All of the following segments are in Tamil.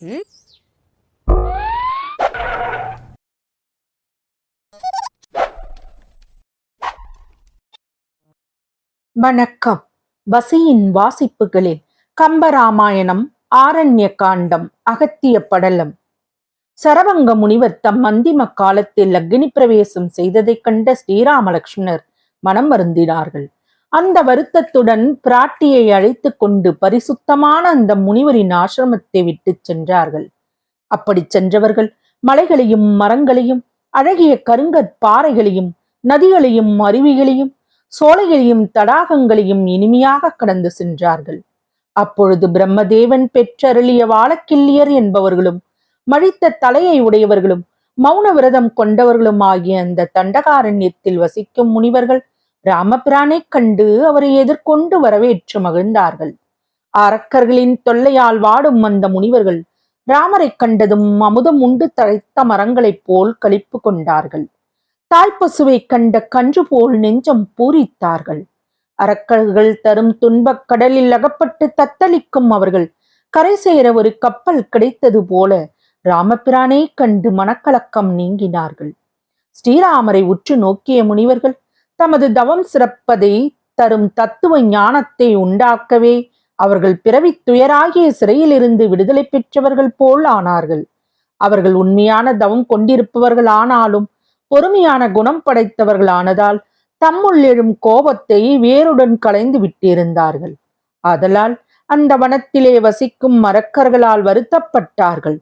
ம்? வணக்கம். வசியின் வாசிப்புகளில் கம்பராமாயணம் ஆரண்ய காண்டம் அகத்திய படலம். சரவங்க முனிவர் தம் மந்திம காலத்தில் அக்னி பிரவேசம் செய்ததைக் கண்ட ஸ்ரீராமலக்ஷ்மணர் மனம் வருந்தினார்கள். அந்த வருத்தத்துடன் பிராட்டியை அழைத்து கொண்டு பரிசுத்தமான அந்த முனிவரின் ஆசிரமத்தை விட்டுச் சென்றார்கள். அப்படி சென்றவர்கள் மலைகளையும் மரங்களையும் அழகிய கருங்கற் பாறைகளையும் நதிகளையும் அருவிகளையும் சோலைகளையும் தடாகங்களையும் இனிமையாக கடந்து சென்றார்கள். அப்பொழுது பிரம்மதேவன் பெற்றருளிய வாழக்கிள்ளியர் என்பவர்களும் மழித்த தலையை உடையவர்களும் மௌன விரதம் கொண்டவர்களும் ஆகிய அந்த தண்டகாரண்யத்தில் வசிக்கும் முனிவர்கள் ராமபிரானைக் கண்டு அவரை எதிர்கொண்டு வரவேற்று மகிழ்ந்தார்கள். அரக்கர்களின் தொல்லையால் வாடும் அந்த முனிவர்கள் ராமரைக் கண்டதும் அமுதம் உண்டு தழைத்த மரங்களைப் போல் கழிப்பு கொண்டார்கள். தாய்ப்பசுவை கண்ட கன்று போல் நெஞ்சம் பூரித்தார்கள். அரக்கர்கள் தரும் துன்பக் கடலில் அகப்பட்டு தத்தளிக்கும் அவர்கள் கரை சேர ஒரு கப்பல் கிடைத்தது போல ராமபிரானை கண்டு மனக்கலக்கம் நீங்கினார்கள். ஸ்ரீராமரை உற்று நோக்கிய முனிவர்கள் தமது தவம் சிறப்பதை தரும் தத்துவ ஞானத்தை உண்டாக்கவே அவர்கள் பிறவி துயராகிய சிறையிலிருந்து விடுதலை பெற்றவர்கள் போல் ஆனார்கள். அவர்கள் உண்மையான தவம் கொண்டிருப்பவர்கள் ஆனாலும் பொறுமையான குணம் படைத்தவர்கள் ஆனதால் தம்முள் எழும் கோபத்தை வேருடன் களைந்து விட்டிருந்தார்கள். ஆதலால் அந்த வனத்திலே வசிக்கும் மரக்கர்களால் வருத்தப்பட்டார்கள்.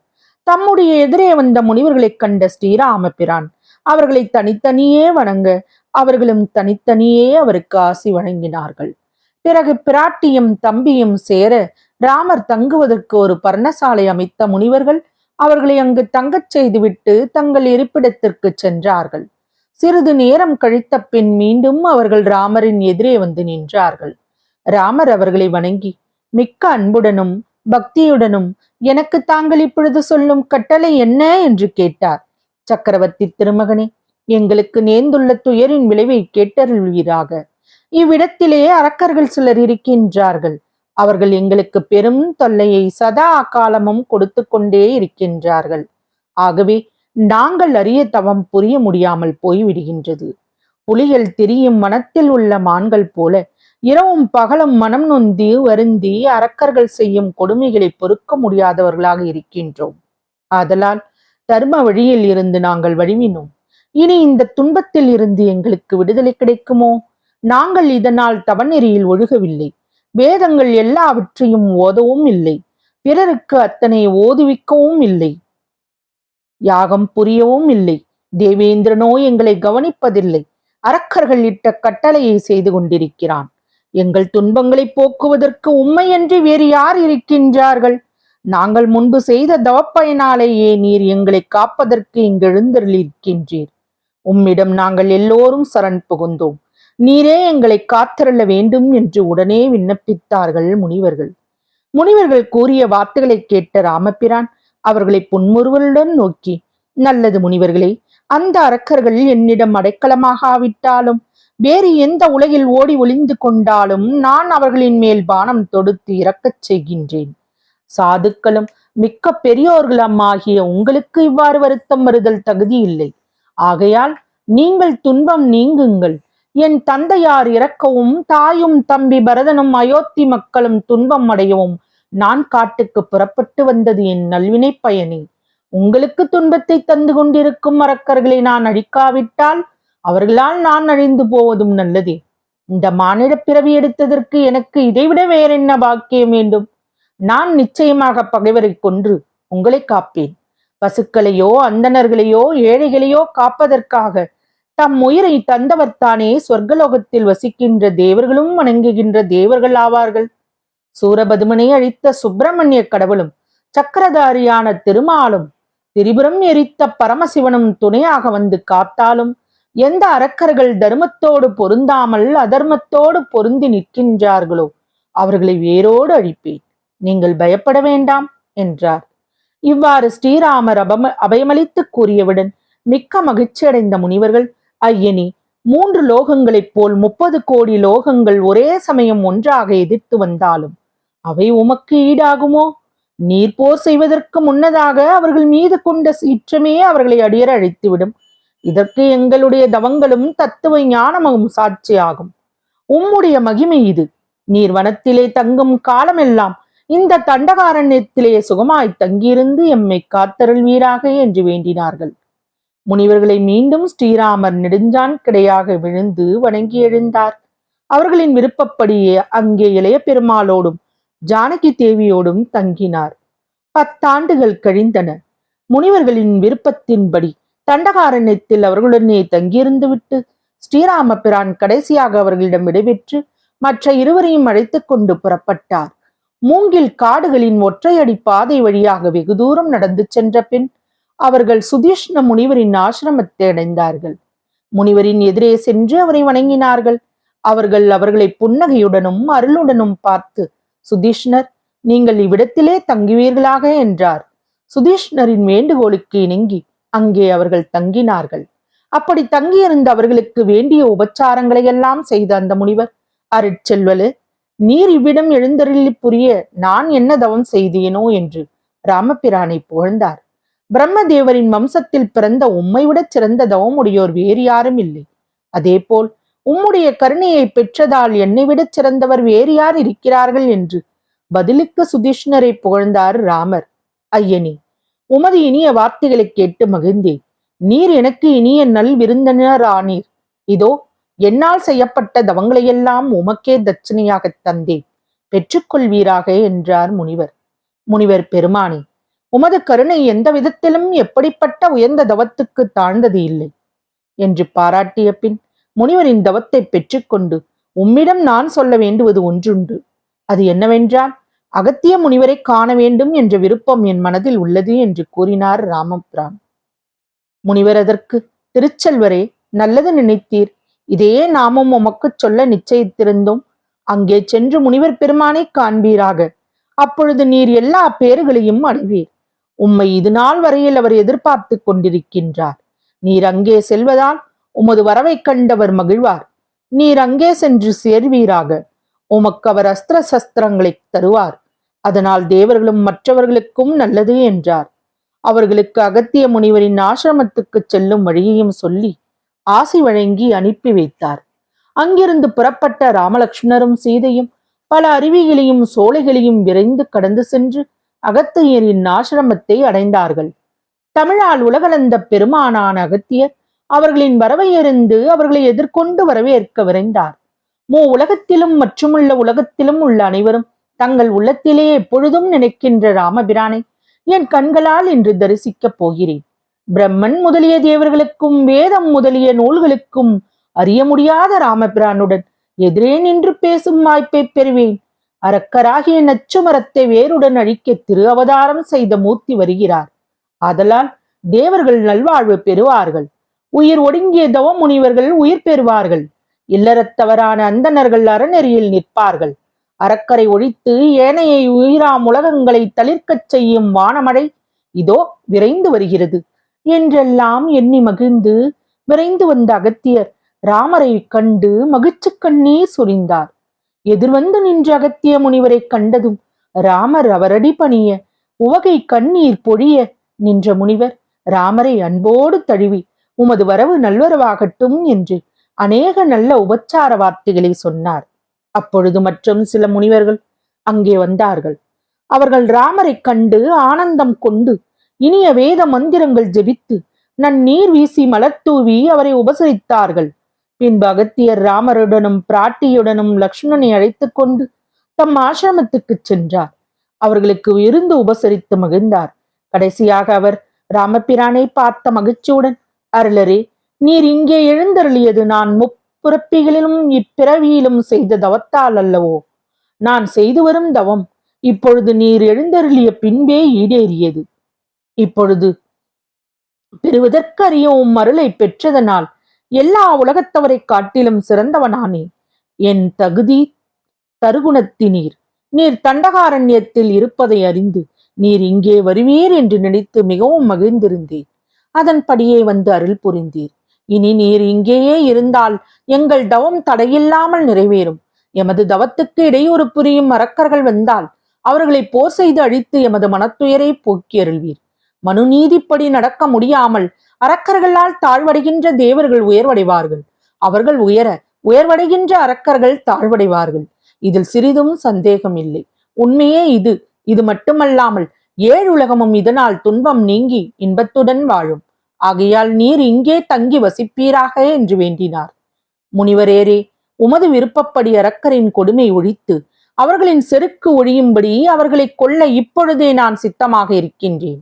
தம்முடைய எதிரே வந்த முனிவர்களைக் கண்ட ஸ்ரீராமபிரான் அவர்களை தனித்தனியே வணங்க அவர்களும் தனித்தனியே அவருக்கு ஆசி வழங்கினார்கள். பிறகு பிராட்டியும் தம்பியும் சேர ராமர் தங்குவதற்கு ஒரு பர்ணசாலை அமைத்த முனிவர்கள் அவர்களை அங்கு தங்கச் செய்துவிட்டு தங்கள் இருப்பிடத்திற்கு சென்றார்கள். சிறிது நேரம் கழித்த பின் மீண்டும் அவர்கள் ராமரின் எதிரே வந்து நின்றார்கள். ராமர் அவர்களை வணங்கி மிக்க அன்புடனும் பக்தியுடனும் எனக்கு தாங்கள் இப்பொழுது சொல்லும் கட்டளை என்ன? என்று கேட்டார். சக்கரவர்த்தி திருமகனே எங்களுக்கு நேர்ந்துள்ள துயரின் விளைவை கேட்டருள்வீராக. இவ்விடத்திலேயே அரக்கர்கள் சிலர் இருக்கின்றார்கள். அவர்கள் எங்களுக்கு பெரும் தொல்லையை சதா காலமும் கொடுத்து கொண்டே இருக்கின்றார்கள். ஆகவே நாங்கள் அறிய தவம் புரிய முடியாமல் போய்விடுகின்றது. புலிகள் திரியும் மனத்தில் உள்ள மான்கள் போல இரவும் பகலும் மனம் நொந்தி வருந்தி அரக்கர்கள் செய்யும் கொடுமைகளை பொறுக்க முடியாதவர்களாக இருக்கின்றோம். ஆதலால் தர்ம வழியில் இருந்து நாங்கள் வழிவினோம். இனி இந்த துன்பத்தில் இருந்து எங்களுக்கு விடுதலை கிடைக்குமோ? நாங்கள் இதனால் தவநெறியில் ஒழுகவில்லை. வேதங்கள் எல்லாவற்றையும் ஓதவும் இல்லை. பிறருக்கு அத்தனை ஓதுவிக்கவும் இல்லை. யாகம் புரியவும் இல்லை. தேவேந்திரனோ எங்களை கவனிப்பதில்லை. அரக்கர்கள் இட்ட கட்டளையை செய்து கொண்டிருக்கிறான். எங்கள் துன்பங்களை போக்குவதற்கு உண்மையன்றி வேறு யார் இருக்கின்றார்கள்? நாங்கள் முன்பு செய்த தவப்பயனாலேயே நீர் எங்களை காப்பதற்கு இங்கெழுந்தருளிருக்கின்றீர் உம்மிடம் நாங்கள் எல்லோரும் சரண் புகுந்தோம். நீரே எங்களை காத்திரள வேண்டும் என்று உடனே விண்ணப்பித்தார்கள் முனிவர்கள். முனிவர்கள் கூறிய வார்த்தைகளை கேட்ட ராமபிரான் அவர்களை புன்முறுவலுடன் நோக்கி நல்லது முனிவர்களே அந்த அரக்கர்கள் என்னிடம் அடைக்கலமாகாவிட்டாலும் வேறு எந்த உலகில் ஓடி ஒளிந்து கொண்டாலும் நான் அவர்களின் மேல் பானம் தொடுத்து இறக்கச் செய்கின்றேன். சாதுக்களும் மிக்க பெரியோர்களும் ஆகிய உங்களுக்கு இவ்வாறு வருத்தம் வருதல் தகுதி இல்லை. ஆகையால் நீங்கள் துன்பம் நீங்குங்கள். என் தந்தையார் இறக்கவும் தாயும் தம்பி பரதனும் அயோத்தி மக்களும் துன்பம் அடையவும் நான் காட்டுக்கு புறப்பட்டு வந்தது என் நல்வினை பயனே. உங்களுக்கு துன்பத்தை தந்து கொண்டிருக்கும் அரக்கர்களை நான் அழிக்காவிட்டால் அவர்களால் நான் அழிந்து போவதும் நல்லதே. இந்த மானிட பிறவி எடுத்ததற்கு எனக்கு இதைவிட வேறென்ன பாக்கியம் வேண்டும்? நான் நிச்சயமாக பகைவரை கொன்று உங்களை காப்பேன். பசுக்களையோ அந்தணர்களையோ ஏழைகளையோ காப்பதற்காக தம் உயிரை தந்தவர்தானே சொர்க்கலோகத்தில் வசிக்கின்ற தேவர்களும் வணங்குகின்ற தேவர்கள் ஆவார்கள். சூரபதுமனை அழித்த சுப்பிரமணிய கடவுளும் சக்கரதாரியான திருமாலும் திரிபுரம் எரித்த பரமசிவனும் துணையாக வந்து காத்தாலும் எந்த அரக்கர்கள் தர்மத்தோடு பொருந்தாமல் அதர்மத்தோடு பொருந்தி நிற்கின்றார்களோ அவர்களை வேரோடு அழிப்பேன். நீங்கள் பயப்பட வேண்டாம் என்றார். இவ்வாறு ஸ்ரீராமர் அபம அபயமளித்து கூறியவுடன் மிக்க மகிழ்ச்சியடைந்த முனிவர்கள் ஐயனி மூன்று லோகங்களைப் போல் முப்பது கோடி லோகங்கள் ஒரே சமயம் ஒன்றாக எதிர்த்து வந்தாலும் அவை உமக்கு ஈடாகுமோ? நீர் போர் செய்வதற்கு முன்னதாக அவர்கள் மீது கொண்ட சீற்றமே அவர்களை அடியர் அழைத்துவிடும். இதற்கு எங்களுடைய தவங்களும் தத்துவ ஞானமும் சாட்சியாகும். உம்முடைய மகிமை இது. நீர் வனத்திலே தங்கும் காலமெல்லாம் இந்த தண்டகாரண்யத்திலே சுகமாய் தங்கியிருந்து எம்மை காத்தருள்வீராக என்று வேண்டினார்கள். முனிவர்களை மீண்டும் ஸ்ரீராமர் நெடுஞ்சான் கிடையாக விழுந்து வணங்கி எழுந்தார். அவர்களின் விருப்பப்படியே அங்கே இளைய பெருமாளோடும் ஜானகி தேவியோடும் தங்கினார். பத்தாண்டுகள் கழிந்தன. முனிவர்களின் விருப்பத்தின்படி தண்டகாரண்யத்தில் அவர்களுடனே தங்கியிருந்து விட்டு ஸ்ரீராம பிரான் கடைசியாக அவர்களிடம் விடைபெற்று மற்ற இருவரையும் அழைத்துக் கொண்டு புறப்பட்டார். மூங்கில் காடுகளின் ஒற்றையடி பாதை வழியாக வெகு தூரம் நடந்து சென்ற பின் அவர்கள் சுதீஷ்ண முனிவரின் ஆசிரமத்தை அடைந்தார்கள். முனிவரின் எதிரே சென்று அவரை வணங்கினார்கள். அவர்கள் அவர்களை புன்னகையுடனும் அருளுடனும் பார்த்து சுதீஷ்ணர் நீங்கள் இவ்விடத்திலே தங்குவீர்களாக? என்றார். சுதீஷ்ணரின் வேண்டுகோளுக்கு இணங்கி அங்கே அவர்கள் தங்கினார்கள். அப்படி தங்கியிருந்த அவர்களுக்கு வேண்டிய உபச்சாரங்களை எல்லாம் செய்த அந்த முனிவர் அருட்செல்வலு நீர் இவ்விடம் எழுந்தருளி புரிய நான் என்ன தவம் செய்தேனோ என்று ராமபிரானை புகழ்ந்தார். பிரம்மதேவரின் வம்சத்தில் பிறந்த உம்மை விட சிறந்த தவமுடையோர் வேறு யாரும் இல்லை. அதேபோல் உம்முடைய கருணையை பெற்றதால் என்னை விட சிறந்தவர் வேறு யார் இருக்கிறார்கள் என்று பதிலுக்கு சுதீஷ்ணரை புகழ்ந்தார் ராமர். ஐயனி உமது இனிய வார்த்தைகளை கேட்டு மகிழ்ந்தேன். நீர் எனக்கு இனிய நல் விருந்தினர் ஆனீர் இதோ என்னால் செய்யப்பட்ட தவங்களையெல்லாம் உமக்கே தட்சணையாகத் தந்தேன். பெற்றுக்கொள்வீராக என்றார் முனிவர். முனிவர் பெருமானி உமது கருணை எந்த விதத்திலும் எப்படிப்பட்ட உயர்ந்த தவத்துக்கு தாழ்ந்தது இல்லை என்று பாராட்டிய பின் முனிவரின் தவத்தை பெற்றுக்கொண்டு உம்மிடம் நான் சொல்ல வேண்டுவது ஒன்றுண்டு. அது என்னவென்றால் அகத்திய முனிவரை காண வேண்டும் என்ற விருப்பம் என் மனதில் உள்ளது என்று கூறினார் ராமபிரான். முனிவர் அதற்கு திருச்செல்வரே நல்லது நினைத்தீர். இதே நாமும் உமக்கு சொல்ல நிச்சயித்திருந்தோம். அங்கே சென்று முனிவர் பெருமானை காண்பீராக. அப்பொழுது நீர் எல்லா பேறுகளையும் அடைவீர். உம்மை இது நாள் வரையில் அவர் எதிர்பார்த்து கொண்டிருக்கின்றார். நீர் அங்கே செல்வதால் உமது வரவைக் கண்டவர் மகிழ்வார். நீர் அங்கே சென்று சேர்வீராக. உமக்கு அவர் அஸ்திர சஸ்திரங்களை தருவார். அதனால் தேவர்களும் மற்றவர்களுக்கும் நல்லது என்றார். அவர்களுக்கு அகத்திய முனிவரின் ஆசிரமத்துக்கு செல்லும் வழியையும் சொல்லி ஆசி வழங்கி அனுப்பி வைத்தார். அங்கிருந்து புறப்பட்ட ராமலக்ஷ்மணரும் சீதையும் பல அருவிகளையும் சோலைகளையும் விரைந்து கடந்து சென்று அகத்தியரின் ஆசிரமத்தை அடைந்தார்கள். தமிழால் உலகளந்த பெருமானான அகத்தியர் அவர்களின் வரவையறிந்து அவர்களை எதிர்கொண்டு வரவேற்க விரைந்தார். மூ உலகத்திலும் மற்றுமுள்ள உலகத்திலும் உள்ள அனைவரும் தங்கள் உள்ளத்திலே எப்பொழுதும் நினைக்கின்ற ராமபிரானை என் கண்களால் இன்று தரிசிக்கப் போகிறேன். பிரம்மன் முதலிய தேவர்களுக்கும் வேதம் முதலிய நூல்களுக்கும் அறிய முடியாத ராமபிரானுடன் எதிரே நின்று பேசும் வாய்ப்பை பெறுவேன். அரக்கராகிய நச்சுமரத்தை வேருடன் அழிக்க திரு அவதாரம் செய்த மூர்த்தி வருகிறார். ஆதலால் தேவர்கள் நல்வாழ்வு பெறுவார்கள். உயிர் ஒடுங்கிய தவ முனிவர்கள் உயிர் பெறுவார்கள். இல்லறத்தவரான அந்தணர்கள் அறநெறியில் நிற்பார்கள். அறக்கரை ஒழித்து ஏனைய உயிராம் உலகங்களை தளிர்க்கச் செய்யும் வானமழை இதோ விரைந்து வருகிறது. என்றெல்லாம் எண்ணி மகிழ்ந்து விரைந்து வந்த அகத்தியர் ராமரை கண்டு மகிழ்ச்சி கண்ணீர் சொரிந்தார். எதிர்வந்து நின்ற அகத்திய முனிவரை கண்டதும் ராமர் அவரடி பணிய உவகை கண்ணீர் பொழிய நின்ற முனிவர் ராமரை அன்போடு தழுவி உமது வரவு நல்வரவாகட்டும் என்று அநேக நல்ல உபச்சார வார்த்தைகளை சொன்னார். அப்பொழுது மற்றும் சில முனிவர்கள் அங்கே வந்தார்கள். அவர்கள் ராமரைக் கண்டு ஆனந்தம் கொண்டு இனிய வேத மந்திரங்கள் ஜெபித்து நன்னீர் வீசி மலத்தூவி அவரை உபசரித்தார்கள். பின்பு அகத்தியர் ராமருடனும் பிராட்டியுடனும் லக்ஷ்மணனை அழைத்துக் கொண்டு தம் ஆசிரமத்துக்குச் சென்றார். அவர்களுக்கு இருந்து உபசரித்து மகிழ்ந்தார். கடைசியாக அவர் ராமபிரானை பார்த்த மகிழ்ச்சியுடன் அருளரே நீர் இங்கே எழுந்தருளியது நான் முப்புறப்பிகளிலும் இப்பிறவியிலும் செய்த தவத்தால் அல்லவோ? நான் செய்து வரும் தவம் இப்பொழுது நீர் எழுந்தருளிய பின்பே ஈடேறியது. இப்பொழுது பெறுவதற்கரிய உம் அருளை பெற்றதனால் எல்லா உலகத்தவரை காட்டிலும் சிறந்தவனானேன் என் தகுதி தருகுணத்தினீர். நீர் தண்டகாரண்யத்தில் இருப்பதை அறிந்து நீர் இங்கே வருவீர் என்று நினைத்து மிகவும் மகிழ்ந்திருந்தேன் அதன்படியே வந்து அருள் புரிந்தீர். இனி நீர் இங்கேயே இருந்தால் எங்கள் தவம் தடையில்லாமல் நிறைவேறும். எமது தவத்துக்கு இடையூறு புரியும் அரக்கர்கள் வந்தால் அவர்களை போர் செய்து அழித்து எமது மனத்துயரை போக்கி அருள்வீர். மனுநீதிப்படி நடக்க முடியாமல் அரக்கர்களால் தாழ்வடைகின்ற தேவர்கள் உயர்வடைவார்கள். அவர்கள் உயர உயர்வடைகின்ற அரக்கர்கள் தாழ்வடைவார்கள். இதில் சிறிதும் சந்தேகம் இல்லை. உண்மையே இது. இது மட்டுமல்லாமல் ஏழு உலகமும் இதனால் துன்பம் நீங்கி இன்பத்துடன் வாழும். ஆகையால் நீர் இங்கே தங்கி வசிப்பீராக என்று வேண்டினார். முனிவரேரே உமது விருப்பப்படி அரக்கரின் கொடுமை ஒழித்து அவர்களின் செருக்கு ஒழியும்படி அவர்களை கொல்ல இப்பொழுதே நான் சித்தமாக இருக்கின்றேன்.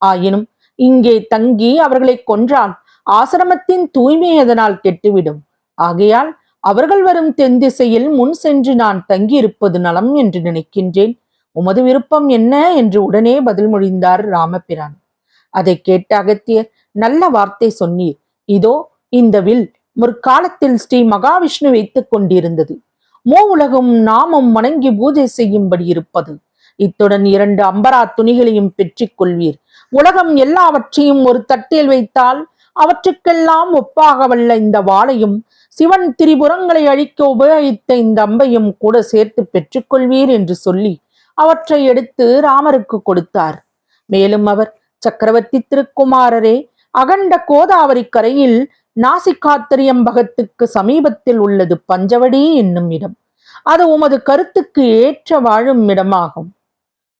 ஆயினும் இங்கே தங்கி அவர்களை கொன்றால் ஆசிரமத்தின் தூய்மை அதனால் கெட்டுவிடும். ஆகையால் அவர்கள் வரும் தென் திசையில் முன் சென்று நான் தங்கியிருப்பது நலம் என்று நினைக்கின்றேன். உமது விருப்பம் என்ன? என்று உடனே பதில் மொழிந்தார் ராமபிரான். அதை கேட்ட அகத்தியர் நல்ல வார்த்தை சொன்னீர். இதோ இந்த வில் முற்காலத்தில் ஸ்ரீ மகாவிஷ்ணு வைத்துக் கொண்டிருந்தது. மூ உலகும் நாமும் வணங்கி பூஜை செய்யும்படி இருப்பது. இத்துடன் இரண்டு அம்பரா துணிகளையும் பெற்றுக் கொள்வீர். உலகம் எல்லாவற்றையும் ஒரு தட்டில் வைத்தால் அவற்றுக்கெல்லாம் ஒப்பாக வல்ல இந்த வாளையும். சிவன் திரிபுரங்களை அழிக்க உபயோகித்த இந்த அம்பையும் கூட சேர்த்து பெற்றுக்கொள்வீர் என்று சொல்லி அவற்றை எடுத்து ராமருக்கு கொடுத்தார். மேலும் அவர் சக்கரவர்த்தி திருக்குமாரரே அகண்ட கோதாவரி கரையில் நாசிகாத்திரியம்பகத்துக்கு சமீபத்தில் உள்ளது பஞ்சவடி என்னும் இடம். அது உமது கருத்துக்கு ஏற்ற வாழும் இடமாகும்.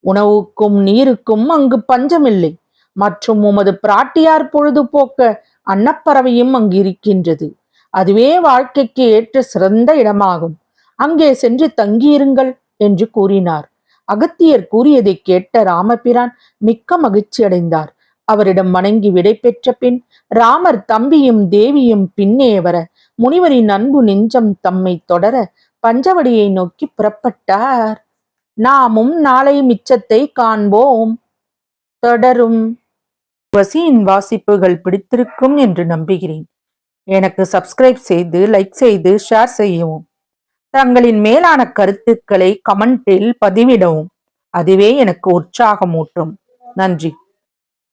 உணவுக்கும் நீருக்கும் அங்கு பஞ்சமில்லை. மற்றும் உமது பிராட்டியார் பொழுதுபோக்க அன்னப்பறவையும் அங்கு இருக்கின்றது அதுவே வாழ்க்கைக்கு ஏற்ற சிறந்த இடமாகும். அங்கே சென்று தங்கியிருங்கள் என்று கூறினார். அகத்தியர் கூறியதை கேட்ட ராமபிரான் மிக்க மகிழ்ச்சி அடைந்தார். அவரிடம் வணங்கி விடை பெற்ற பின் ராமர் தம்பியும் தேவியும் பின்னே வர முனிவரின் அன்பு நெஞ்சம் தம்மை தொடர பஞ்சவடியை நோக்கி புறப்பட்டார். நாமும் நாளை மிச்சத்தை காண்போம். தொடரும். வசியின் வாசிப்புகள் பிடித்திருக்கும் என்று நம்புகிறேன். எனக்கு சப்ஸ்கிரைப் செய்து லைக் செய்து ஷேர் செய்யவும். தங்களின் மேலான கருத்துக்களை கமெண்டில் பதிவிடவும். அதுவே எனக்கு உற்சாகமூட்டும். நன்றி.